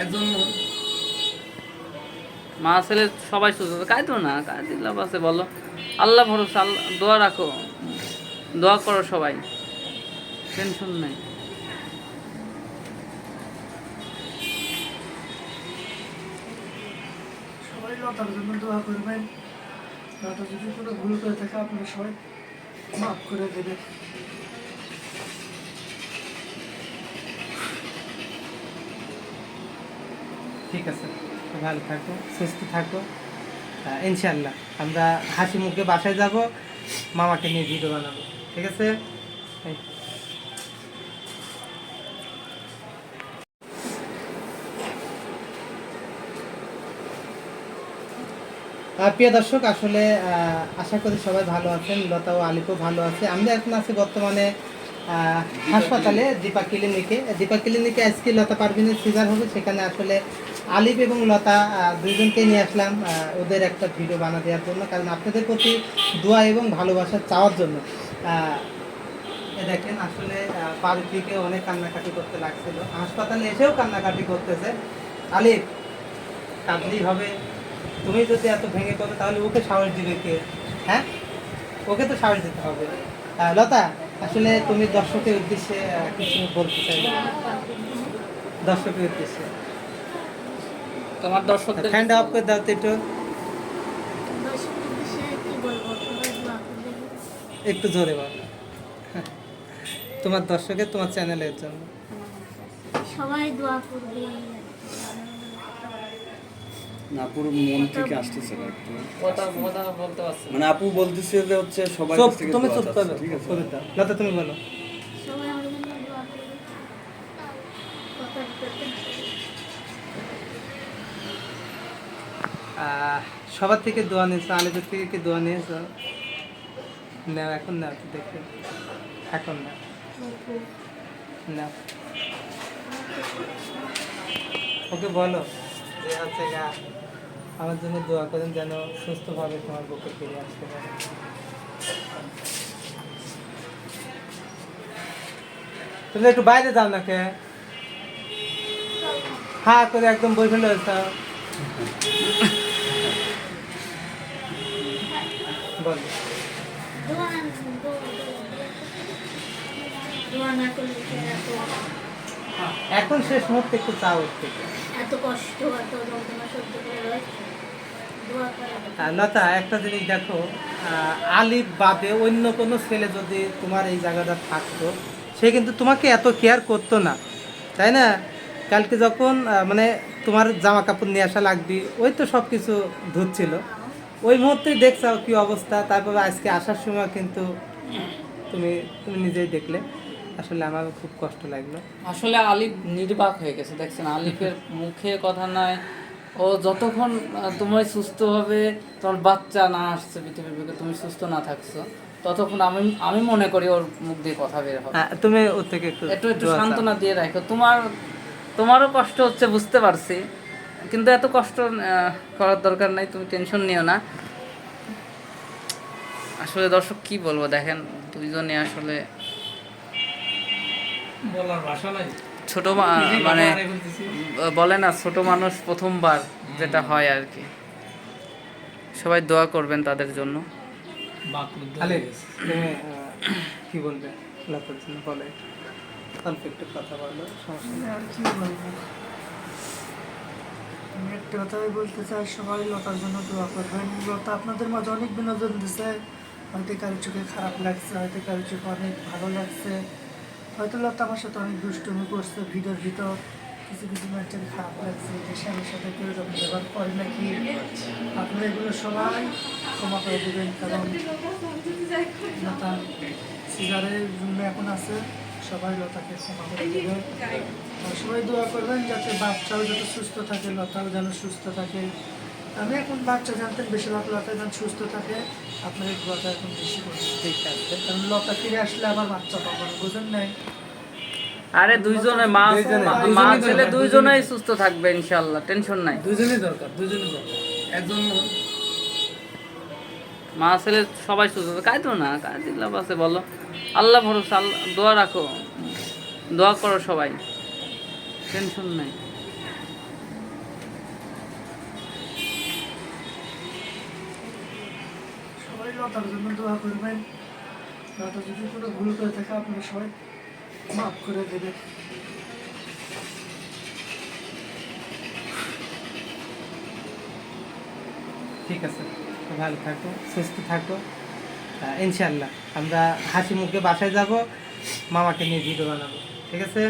একজন মা ছেলে সবাই সুস্থ কাঁদো না কাঁদি লাভ আছে, বলো। আল্লাহ ভরসা, আল্লাহ, দোয়া রাখো। দোয়া করো সবাই। টেনশন নাই। সবাই লতার জন্য দোয়া করবেন লতা যদি কোনো ভুল করে থাকে, আপনারা সবাই মাফ করে দেবেন। ঠিক আছে ভালো থাকো সুস্থ থাকো। ইনশাল্লাহ আমরা হাসি মুখে বাসায় যাব মামাকে নিয়ে ভিডিও বানাবো ঠিক আছে? প্রিয় দর্শক আসলে আশা করি সবাই ভালো আছেন লতা ও আলিপও ভালো আছে। আমরা এখন আছি বর্তমানে আহ, হাসপাতালে দীপা ক্লিনিকে দীপা ক্লিনিকে আজকে লতা পারভিনের সিজার হবে সেখানে আসলে আলিফ এবং লতা আহ, দুইজনকে নিয়ে আসলাম ওদের একটা ভিডিও বানা দেওয়ার জন্য কারণ আপনাদের প্রতি দোয়া এবং ভালোবাসা চাওয়ার জন্য। দেখেন আসলে পারভিকে অনেক কান্নাকাটি করতে লাগছিল। হাসপাতালে এসেও কান্নাকাটি করতেছে। আলিফ কাঁদলেই হবে তুমি যদি এত ভেঙে পড়ো তাহলে ওকে সাহস দিবে কে? হ্যাঁ? ওকে তো সাহস দিতে হবে। লতা আসলে তুমি দর্শকের উদ্দেশ্যে কিছু বলতে চাই দর্শকের উদ্দেশ্যে। তোমার দর্শকদের ফ্যানটা অফ করে দাও তো একটু। একটু জোরে বল। তোমার দর্শকের তোমার চ্যানেলের জন্য। সবাই দোয়া করবে। না পুরো মন থেকে আসতেছে একটু। কথা কথা বলতে পারছি মানে আপু বলতেছে যে হচ্ছে সবাই তুমি দোয়া চুপ করো ঠিক আছে? কবিতা লতা তুমি বলো। সবাই আমার জন্য দোয়া করবে। কথা দিতে আহ, সবার থেকে দোয়া নিয়েছো আলিদের থেকে কি দোয়া নিয়েছো? নাও এখন নাও তো দেখে এখন না। নাও ওকে বলো, যে হচ্ছে গা, আমার জন্য দোয়া করেন যেন সুস্থভাবে তোমার বুকে ফিরে আসতে পারে। তুমি একটু বাইরে যাও নাকে হ্যাঁ করে একদম বই ফেলে কি এত এখন শেষ মুহূর্তে একটু ওর থেকে এত কষ্ট এত যন্ত্রণা সহ্য করে রয়েছে দোয়া করে আর লতা একটা জিনিস দেখো আলিফ বাদে অন্য কোনো ছেলে যদি তোমার এই জায়গাটা থাকতো সে কিন্তু তোমাকে এত কেয়ার করতো না তাই না? কালকে যখন মানে তোমার জামা কাপড় নিয়ে আসা লাগবে ওই তো সব কিছু ধুচ্ছিল। ওই মুহূর্তেই দেখছ কি অবস্থা তারপরে আজকে আসার সময় কিন্তু তুমি তুমি নিজেই দেখলে। আসলে আমার খুব কষ্ট লাগল। আসলে আলিফ নির্বাক হয়ে গেছে দেখছেন? আলিফের মুখে কথা নয় ও যতক্ষণ আহ, তুমি সুস্থ হবে তোমার বাচ্চা না আসছে পৃথিবীর বুকে তুমি সুস্থ না থাকছো ততক্ষণ আমি আমি মনে করি ওর মুখ দিয়ে কথা বের হবে। তুমি ওর থেকে একটু একটু একটু সান্ত্বনা দিয়ে রাখো। তোমার তোমারও কষ্ট হচ্ছে বুঝতে পারছি। কিন্তু এত কষ্ট আহ, করার দরকার নাই তুমি টেনশন নিও না। আসলে দর্শক কি বলব দেখেন দুইজনে আসলে বলার ভাষা নাই। ছোট মানে বলে না ছোট মানুষ প্রথমবার যেটা হয় আর কি। সবাই দোয়া করবেন তাদের জন্য। কি বলবে? বলে। একটু কথা বলো সমস্যা আর কি বলব? আমি একটা কথাই বলতে চাই, সবাই লতার জন্য দোয়া করবেন। লতা আপনাদের মাঝে অনেক বিনোদন দিছে। হয়তো কারও চোখে খারাপ লাগছে, হয়তো কারও চোখে অনেক ভালো লাগছে। হয়তো লতা আমার সাথে অনেক দুষ্টুমি করছে ভিডিওর ভিতর কিছু কিছু মানুষের খারাপ লাগছে, যে স্বামীর সাথে কেউ যখন ব্যবহার করে নাকি? আপনারা এগুলো সবাই ক্ষমা করে দেবেন, কারণ লতা, সিজারের রুমে এখন আছে। সবাই লতাকে ক্ষমা করে দেবেন সবাই দোয়া করবেন যাতে বাচ্চাও যাতে সুস্থ থাকে লতাও যেন সুস্থ থাকে। আমি এখন বাচ্চা জানতেন বেশিরভাগ লতা যেন সুস্থ থাকে আপনার এই দোয়াটা এখন বেশি করবেন ঠিক আছে। কারণ লতা ফিরে আসলে আবার বাচ্চা পাবেন বুঝেন নাই? আরে দুইজনে মা দুইজনে, মা- মা ছেলে দুইজনেই সুস্থ থাকবে ইনশাল্লাহ টেনশন নাই। দুজনই দরকার দুজনই দরকার। একজন মা ছেলে সবাই সুস্থ কাঁদো না কাঁদিলা আছে বলো। আল্লাহ ভরসা আল্লাহ দোয়া রাখো। দোয়া করো সবাই। টেনশন নাই। সবাই লতার জন্য দোয়া করে সবাই করে ঠিক আছে। ভালো থাকো, সুস্থ থাকো ইনশাল্লাহ আমরা হাসি মুখে বাসায় যাব, মামাকে নিয়ে ভিডিও বানাবো, ঠিক আছে।